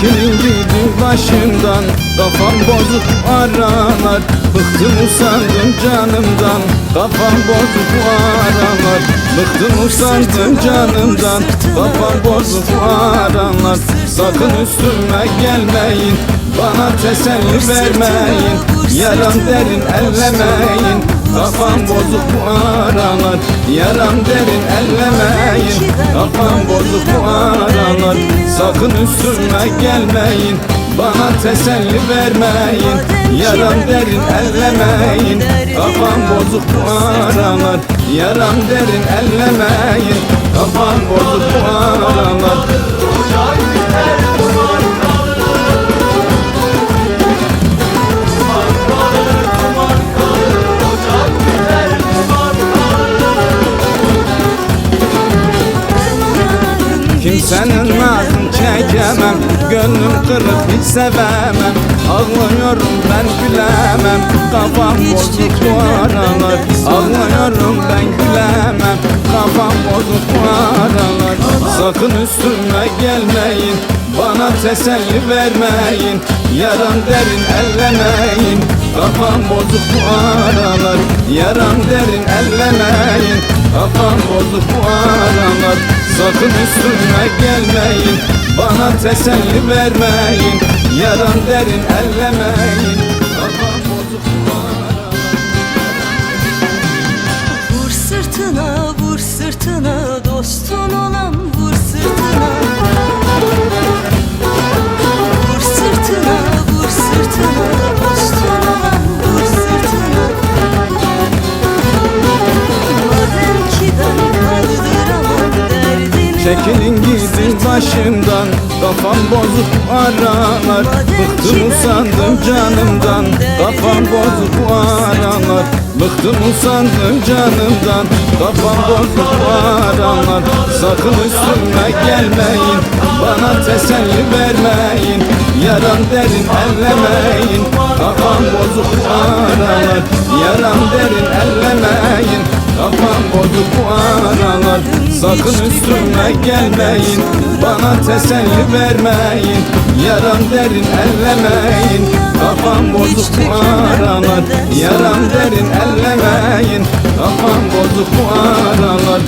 Çekilin gidin başımdan. Kafam bozuk aralar Bıktım usandım canımdan. Kafam bozuk aralar Bıktım usandım canımdan. Kafam bozuk aralar Sakın üstüme gelmeyin. Bana teselli vermeyin Yaram derin ellemeyin. Kafam bozuk bu aralar Yaram derin ellemeyin. Kafam bozuk bu aralar Sakın üstüme gelmeyin Bana teselli vermeyin. Yaram derin ellemeyin Kafam bozuk bu aralar. Yaram derin ellemeyin Kafam bozuk bu aralar. Kimsenin nazını çekemem Gönlüm kırık hiç sevemem. Ağlıyorum ben gülemem. Kafam bozuk bu aralar. Ağlıyorum ben gülemem. Kafam bozuk bu aralar. Sakın üstüme gelmeyin. Bana teselli vermeyin. Yaram derin ellemeyin. Kafam bozuk bu aralar. Yaram derin ellemeyin. Kafam bozuk bu aralar. Sakın üstüme gelmeyin Bana teselli vermeyin Yaram derin ellemeyin Çekilin gidin başımdan Kafam bozuk aralar. Bıktım usandım canımdan Kafam bozuk aralar. Bıktım usandım canımdan Kafam bozuk aralar. Sakın üstüme gelmeyin Bana teselli vermeyin. Yaram derin ellemeyin Bozuk bu aralar Sakın üstüme gelmeyin. Bana teselli vermeyin Yaram derin ellemeyin. Kafam bozuk bu aralar Yaram derin ellemeyin. Kafam bozuk bu aralar